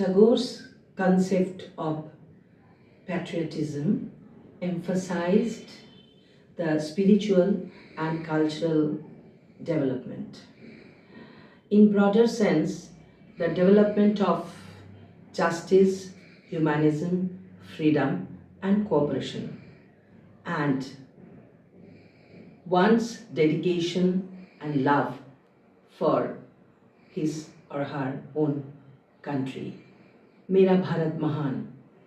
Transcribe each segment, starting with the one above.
Tagore's concept of patriotism emphasized the spiritual and cultural development. In broader sense, the development of justice, humanism, freedom, and cooperation, and one's dedication and love for his or her own country. মেরা ভারত মহান,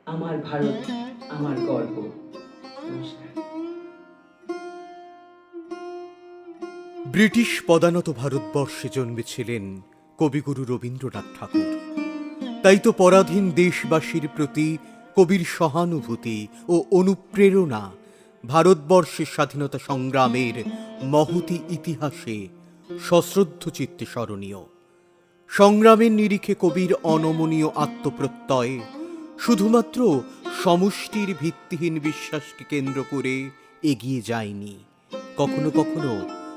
আমার ভারত, আমার গর্ব। British পদানত ভারতবর্ষে জন্মেছিলেন কবিগুরু রবীন্দ্রনাথ ঠাকুর। তাই তো পরাধীন দেশবাসীর প্রতি কবির সহানুভূতি ও অনুপ্রেরণা ভারতবর্ষের স্বাধীনতা সংগ্রামের মহতি ইতিহাসে সশ্রদ্ধ চিত্তে স্মরণীয়। সংগ্রামের নিরিখে কবির অনমনীয় আত্মপ্রত্যয়। শুধুমাত্র সমষ্টির ভিত্তিহীন বিশ্বাসকে কেন্দ্র করে এগিয়ে যায়নি। কখনো কখনো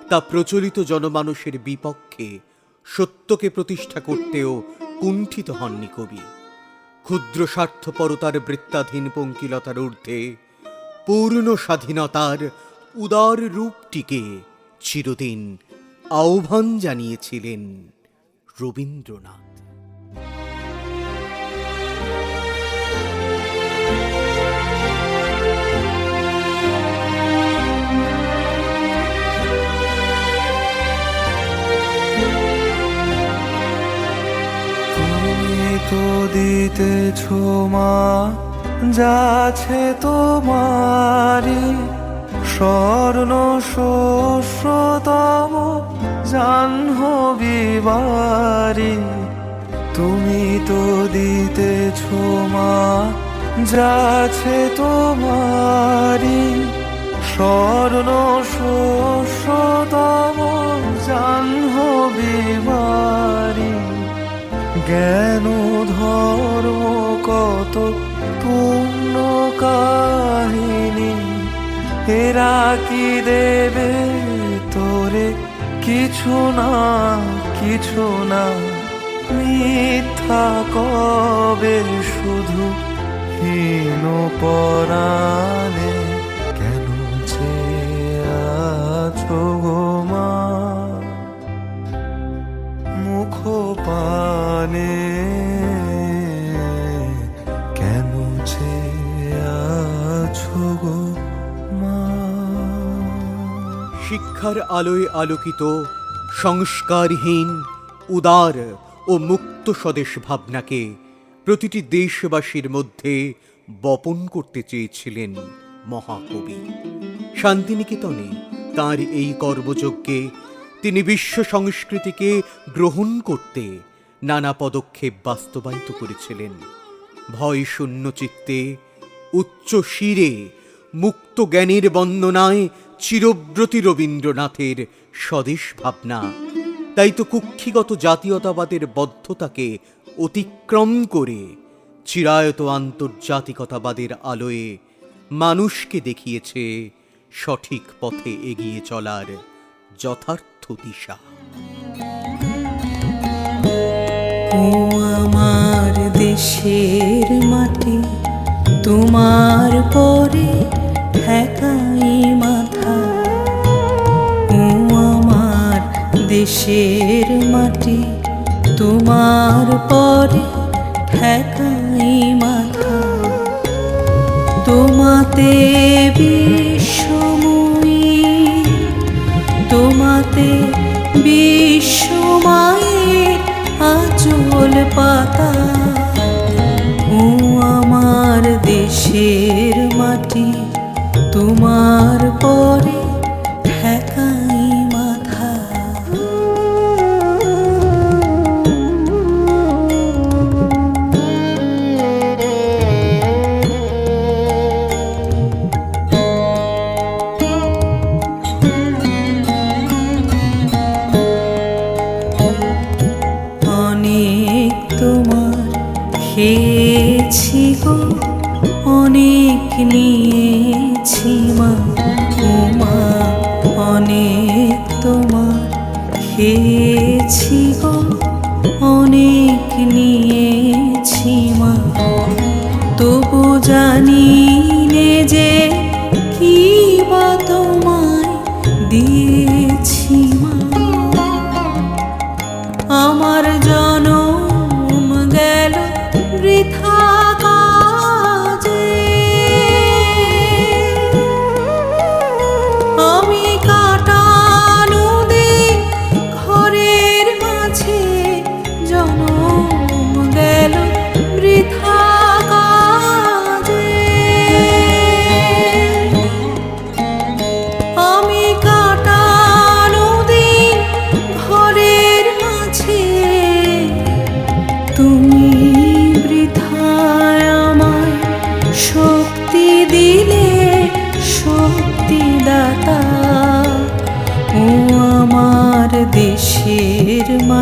তা প্রচলিত জনমানুষের বিপক্ষে সত্যকে প্রতিষ্ঠা করতেও কুণ্ঠিত হননি কবি। ক্ষুদ্র স্বার্থপরতার বৃত্তাধীন পঙ্কিলতার ঊর্ধ্বে পূর্ণ স্বাধীনতার উদার রূপটিকে চিরদিন আহ্বান জানিয়েছিলেন রবীন্দ্রনাথ। তো দিতেছ মা যাচ্ছে তোমারি স্বর্ণ শস্যতম বাড়ি। তুমি তো দিতেছ মা যাচ্ছে তোমারি স্বর্ণ, শস্যতম জাহ্নবী বাড়ি। জ্ঞান ধর্ম কত পূর্ণ কাহিনী। এরা কি দেবে তোরে? কিছু না কিছু না। মিথ্যা কবে শুধু হীন পরাণে? কেন যে আছো মা? মুখ পানে শিক্ষার আলোয় আলোকিত, সংস্কারহীন, উদার ও মুক্ত স্বদেশ ভাবনাকে প্রতিটি দেশবাসীর মধ্যে বপন করতে চেয়েছিলেন মহাকবি। শান্তিনিকেতনে তার এই কর্মযজ্ঞে তিনি বিশ্ব সংস্কৃতিকে গ্রহণ করতে নানা পদক্ষেপ বাস্তবায়িত করেছিলেন। ভয় শূন্য চিত্তে, উচ্চ শিরে, মুক্ত জ্ঞানের বন্দনায় চিরব্রতী রবীন্দ্রনাথের স্বদেশ ভাবনা। তাই তো কুক্ষিগত জাতীয়তাবাদের বদ্ধতাকে অতিক্রম করে চিরায়ত আন্তর্জাতিকতাবাদের আলোয় মানুষকে দেখিয়েছে সঠিক পথে এগিয়ে চলার যথার্থ দিশা। আমার দেশের মাটি, তোমার পরে ঠেকাই দেশের মাটি তোমার পরে ঠেকাই মাথা। তোমাতে বিশ্বময়ী তোমাতে বিশ্বমায়ের আচল পাতা। देखने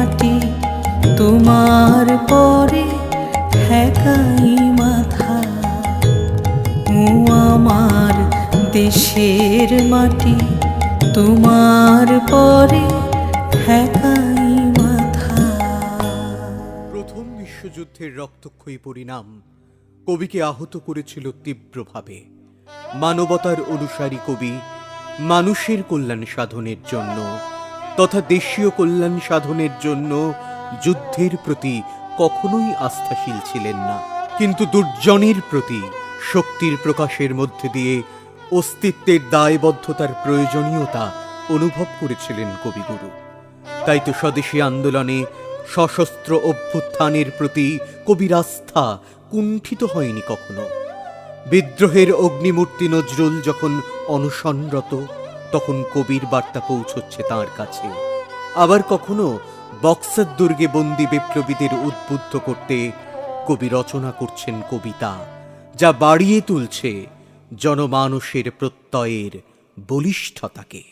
মাটি, তোমার পরে ঠেকাই মাথা। ও আমার দেশের মাটি, তোমার পরে ঠেকাই মাথা। প্রথম বিশ্বযুদ্ধের রক্তক্ষয়ী পরিণাম কবিকে আহত করেছিল তীব্রভাবে। মানবতার অনুসারী কবি মানুষের কল্যাণ সাধনের জন্য তথা দেশীয় কল্যাণ সাধনের জন্য যুদ্ধের প্রতি কখনোই আস্থাশীল ছিলেন না। কিন্তু দুর্জনের প্রতি শক্তির প্রকাশের মধ্যে দিয়ে অস্তিত্বের দায়বদ্ধতার প্রয়োজনীয়তা অনুভব করেছিলেন কবিগুরু। তাই তো স্বদেশী আন্দোলনে সশস্ত্র অভ্যুত্থানের প্রতি কবির আস্থা কুণ্ঠিত হয়নি কখনো। বিদ্রোহের অগ্নিমূর্তি নজরুল যখন অনশনরত তখন কবির বার্তা পৌঁছচ্ছে তার কাছে। আবার কখনো বক্সার দুর্গে বন্দী বিপ্লবীদের উদ্বুদ্ধ করতে কবি রচনা করছেন কবিতা, যা বাড়িয়ে তুলছে জনমানুষের প্রত্যয়ের বলিষ্ঠতাকে।